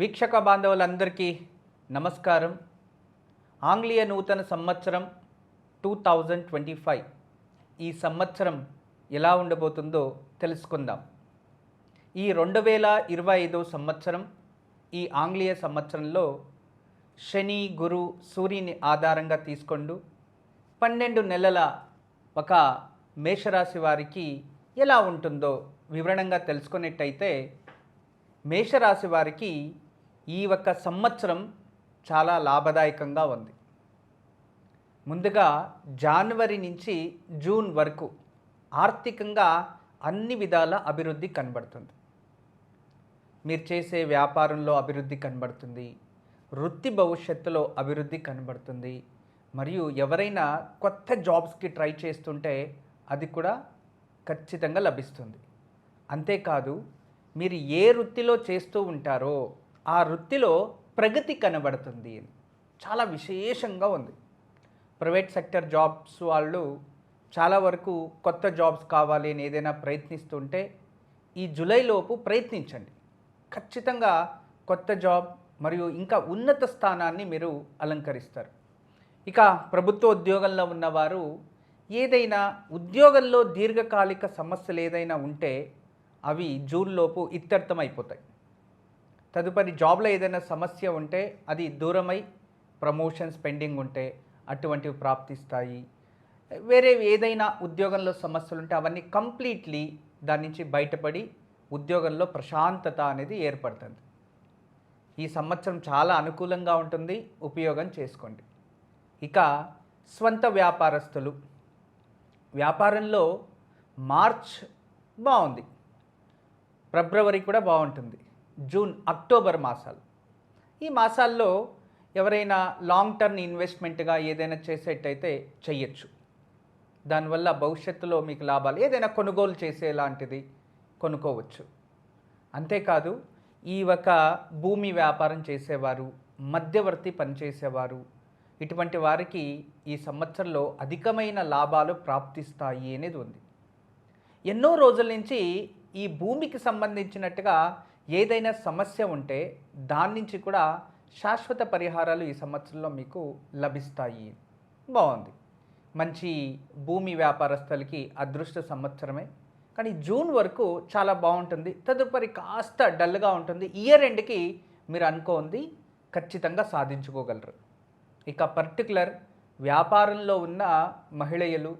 వీక్షక బాంధవులందరికీ నమస్కారం. ఆంగ్లీయ నూతన సంవత్సరం టూ థౌజండ్ ట్వంటీ ఫైవ్ ఈ సంవత్సరం ఎలా ఉండబోతుందో తెలుసుకుందాం. ఈ రెండు వేల ఇరవై ఐదో సంవత్సరం ఈ ఆంగ్లీయ సంవత్సరంలో శని గురు సూర్యుని ఆధారంగా తీసుకొండు పన్నెండు నెలల ఒక మేషరాశి వారికి ఎలా ఉంటుందో వివరణంగా తెలుసుకున్నట్టయితే మేషరాశి వారికి ఈ ఒక్క సంవత్సరం చాలా లాభదాయకంగా ఉంది. ముందుగా జనవరి నుంచి జూన్ వరకు ఆర్థికంగా అన్ని విధాల అభివృద్ధి కనబడుతుంది. మీరు చేసే వ్యాపారంలో అభివృద్ధి కనబడుతుంది. వృత్తి భవిష్యత్తులో అభివృద్ధి కనబడుతుంది. మరియు ఎవరైనా కొత్త జాబ్స్కి ట్రై చేస్తుంటే అది కూడా ఖచ్చితంగా లభిస్తుంది. అంతేకాదు మీరు ఏ వృత్తిలో చేస్తూ ఉంటారో ఆ వృత్తిలో ప్రగతి కనబడుతుంది చాలా విశేషంగా ఉంది. ప్రైవేట్ సెక్టర్ జాబ్స్ వాళ్ళు చాలా వరకు కొత్త జాబ్స్ కావాలి అని ఏదైనా ప్రయత్నిస్తుంటే ఈ జూలైలోపు ప్రయత్నించండి. ఖచ్చితంగా కొత్త జాబ్ మరియు ఇంకా ఉన్నత స్థానాన్ని మీరు అలంకరిస్తారు. ఇక ప్రభుత్వ ఉద్యోగంలో ఉన్నవారు ఏదైనా ఉద్యోగంలో దీర్ఘకాలిక సమస్యలు ఏదైనా ఉంటే అవి జూన్లోపు ఇత్యర్థమైపోతాయి. తదుపరి జాబ్లో ఏదైనా సమస్య ఉంటే అది దూరమై ప్రమోషన్స్ పెండింగ్ ఉంటే అటువంటివి ప్రాప్తిస్తాయి. వేరే ఏదైనా ఉద్యోగంలో సమస్యలు ఉంటే అవన్నీ కంప్లీట్లీ దాని నుంచి బయటపడి ఉద్యోగంలో ప్రశాంతత అనేది ఏర్పడుతుంది. ఈ సంవత్సరం చాలా అనుకూలంగా ఉంటుంది. ఉపయోగం చేసుకోండి. ఇక స్వంత వ్యాపారస్తులు. వ్యాపారంలో మార్చ్ బాగుంది. ఫిబ్రవరి కూడా బాగుంటుంది. జూన్ అక్టోబర్ మాసాలు. ఈ మాసాల్లో ఎవరైనా లాంగ్ టర్మ్ ఇన్వెస్ట్మెంట్గా ఏదైనా చేసేటైతే చెయ్యొచ్చు. దానివల్ల భవిష్యత్తులో మీకు లాభాలు ఏదైనా కొనుగోలు చేసేలాంటిది కొనుక్కోవచ్చు. అంతేకాదు ఈ ఒక భూమి వ్యాపారం చేసేవారు మధ్యవర్తి పనిచేసేవారు ఇటువంటి వారికి ఈ సంవత్సరంలో అధికమైన లాభాలు ప్రాప్తిస్తాయి అనేది ఉంది. ఎన్నో రోజుల నుంచి ఈ భూమికి సంబంధించినట్టుగా ఏదైనా సమస్య ఉంటే దాని నుంచి కూడా శాశ్వత పరిహారాలు ఈ సంవత్సరంలో మీకు లభిస్తాయి. బాగుంది. మంచి భూమి వ్యాపారస్తులకి అదృష్ట సంవత్సరమే. కానీ జూన్ వరకు చాలా బాగుంటుంది. తదుపరి కాస్త డల్గా ఉంటుంది. ఇయర్ ఎండ్కి మీరు అనుకోంది ఖచ్చితంగా సాధించుకోగలరు. ఇక పర్టికులర్ వ్యాపారంలో ఉన్న మహిళలు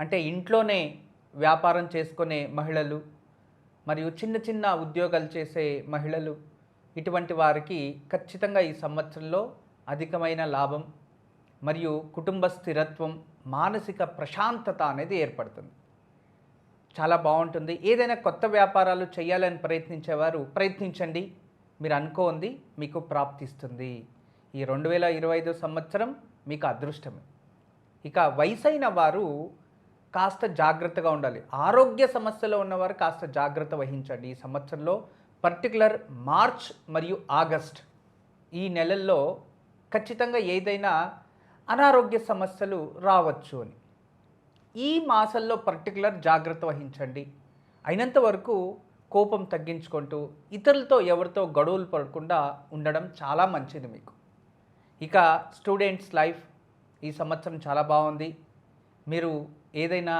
అంటే ఇంట్లోనే వ్యాపారం చేసుకునే మహిళలు మరియు చిన్న చిన్న ఉద్యోగాలు చేసే మహిళలు ఇటువంటి వారికి ఖచ్చితంగా ఈ సంవత్సరంలో అధికమైన లాభం మరియు కుటుంబ స్థిరత్వం మానసిక ప్రశాంతత అనేది ఏర్పడుతుంది. చాలా బాగుంటుంది. ఏదైనా కొత్త వ్యాపారాలు చేయాలని ప్రయత్నించేవారు ప్రయత్నించండి. మీరు అనుకోంది మీకు ప్రాప్తిస్తుంది. ఈ రెండు వేల ఇరవై ఐదు సంవత్సరం మీకు అదృష్టమే. ఇక వయసైన వారు కాస్త జాగ్రత్తగా ఉండాలి. ఆరోగ్య సమస్యలో ఉన్నవారు కాస్త జాగ్రత్త వహించండి. ఈ సంవత్సరంలో పర్టికులర్ మార్చ్ మరియు ఆగస్ట్ ఈ నెలల్లో ఖచ్చితంగా ఏదైనా అనారోగ్య సమస్యలు రావచ్చు అని. ఈ మాసంలో పర్టికులర్ జాగ్రత్త వహించండి. అయినంత వరకు కోపం తగ్గించుకుంటూ ఇతరులతో ఎవరితో గొడవలు పడకుండా ఉండడం చాలా మంచిది మీకు. ఇక స్టూడెంట్స్ లైఫ్ ఈ సంవత్సరం చాలా బాగుంది. మీరు ఏదైనా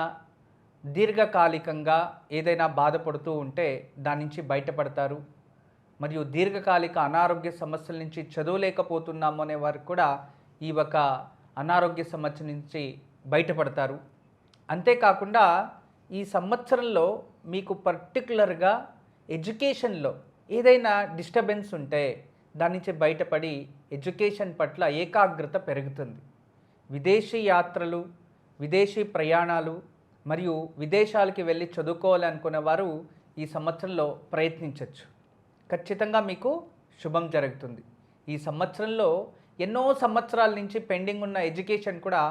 దీర్ఘకాలికంగా ఏదైనా బాధపడుతూ ఉంటే దాని నుంచి బయటపడతారు. మరియు దీర్ఘకాలిక అనారోగ్య సమస్యల నుంచి చదవలేకపోతున్నాము అనే వారు కూడా ఈ ఒక అనారోగ్య సమస్య నుంచి బయటపడతారు. అంతేకాకుండా ఈ సంవత్సరంలో మీకు పర్టికులర్గా ఎడ్యుకేషన్లో ఏదైనా డిస్టర్బెన్స్ ఉంటే దాని నుంచి బయటపడి ఎడ్యుకేషన్ పట్ల ఏకాగ్రత పెరుగుతుంది. విదేశీ యాత్రలు విదేశీ ప్రయాణాలు మరియు విదేశాలకి వెళ్ళి చదువుకోవాలనుకునే వారు ఈ సంవత్సరంలో ప్రయత్నించవచ్చు ఖచ్చితంగా మీకు శుభం జరుగుతుంది. ఈ సంవత్సరంలో ఎన్నో సంవత్సరాల నుంచి పెండింగ్ ఉన్న ఎడ్యుకేషన్ కూడా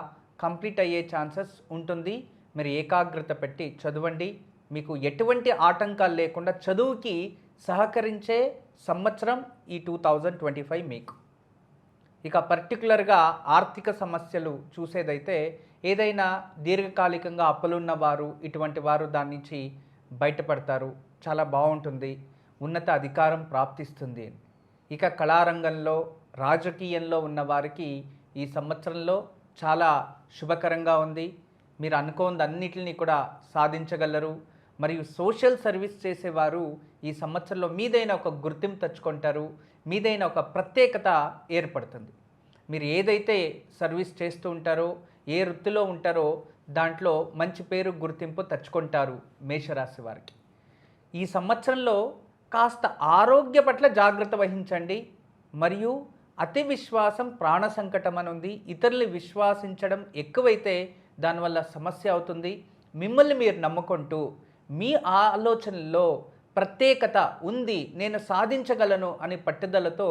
కంప్లీట్ అయ్యే ఛాన్సెస్ ఉంటుంది. మీరు ఏకాగ్రత పెట్టి చదవండి. మీకు ఎటువంటి ఆటంకాలు లేకుండా చదువుకి సహకరించే సంవత్సరం ఈ టూ థౌజండ్ ట్వంటీ ఫైవ్ మీకు. ఇక పర్టికులర్గా ఆర్థిక సమస్యలు చూసేదైతే ఏదైనా దీర్ఘకాలికంగా అప్పులున్న వారు ఇటువంటి వారు దాని నుంచి బయటపడతారు. చాలా బాగుంటుంది. ఉన్నత అధికారం ప్రాప్తిస్తుంది. ఇక కళారంగంలో రాజకీయంలో ఉన్న వారికి ఈ సంవత్సరంలో చాలా శుభకరంగా ఉంది. మీరు అనుకోంది అన్నిటిని కూడా సాధించగలరు. మరియు సోషల్ సర్వీస్ చేసేవారు ఈ సంవత్సరంలో మీదైనా ఒక గుర్తింపు తెచ్చుకుంటారు. మీదైన ఒక ప్రత్యేకత ఏర్పడుతుంది. మీరు ఏదైతే సర్వీస్ చేస్తూ ఉంటారో ఏ వృత్తిలో ఉంటారో దాంట్లో మంచి పేరు గుర్తింపు తెచ్చుకుంటారు మేషరాశి వారికి. ఈ సంవత్సరంలో కాస్త ఆరోగ్య పట్ల జాగ్రత్త వహించండి. మరియు అతి విశ్వాసం ప్రాణ సంకటం అని ఉంది. ఇతరులు విశ్వాసించడం ఎక్కువైతే దానివల్ల సమస్య అవుతుంది. మిమ్మల్ని మీరు నమ్ముకుంటూ మీ ఆలోచనల్లో ప్రత్యేకత ఉంది నేను సాధించగలను అనే పట్టుదలతో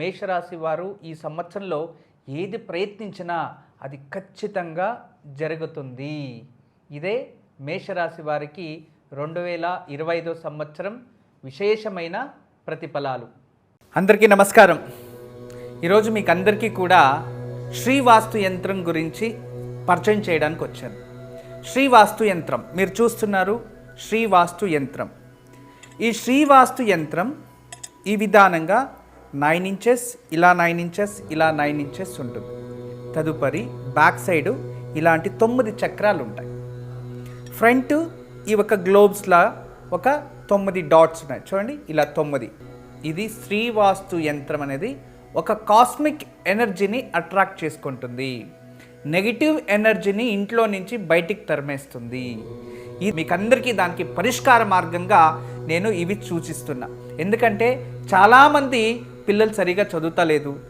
మేషరాశి వారు ఈ సంవత్సరంలో ఏది ప్రయత్నించినా అది ఖచ్చితంగా జరుగుతుంది. ఇదే మేషరాశి వారికి రెండు వేల ఇరవై ఐదో సంవత్సరం విశేషమైన ప్రతిఫలాలు. అందరికీ నమస్కారం. ఈరోజు మీకు అందరికీ కూడా శ్రీవాస్తు యంత్రం గురించి పరిచయం చేయడానికి వచ్చాను శ్రీవాస్తు యంత్రం. మీరు చూస్తున్నారు శ్రీవాస్తు యంత్రం. ఈ శ్రీవాస్తు యంత్రం ఈ విధానంగా నైన్ ఇంచెస్ ఇలా నైన్ ఇంచెస్ ఇలా నైన్ ఇంచెస్ ఉంటుంది. తదుపరి బ్యాక్ సైడు ఇలాంటి తొమ్మిది చక్రాలు ఉంటాయి ఫ్రంట్ ఈ ఒక గ్లోబ్స్లా ఒక తొమ్మిది డాట్స్ ఉన్నాయి. చూడండి ఇలా తొమ్మిది. ఇది శ్రీవాస్తు యంత్రం అనేది ఒక కాస్మిక్ ఎనర్జీని అట్రాక్ట్ చేసుకుంటుంది. నెగిటివ్ ఎనర్జీని ఇంట్లో నుంచి బయటికి తరిమేస్తుంది. ఇది మీకు అందరికీ దానికి పరిష్కార మార్గంగా నేను ఇవి సూచిస్తున్నా. ఎందుకంటే చాలామంది పిల్లలు సరిగా చదువుతలేదు.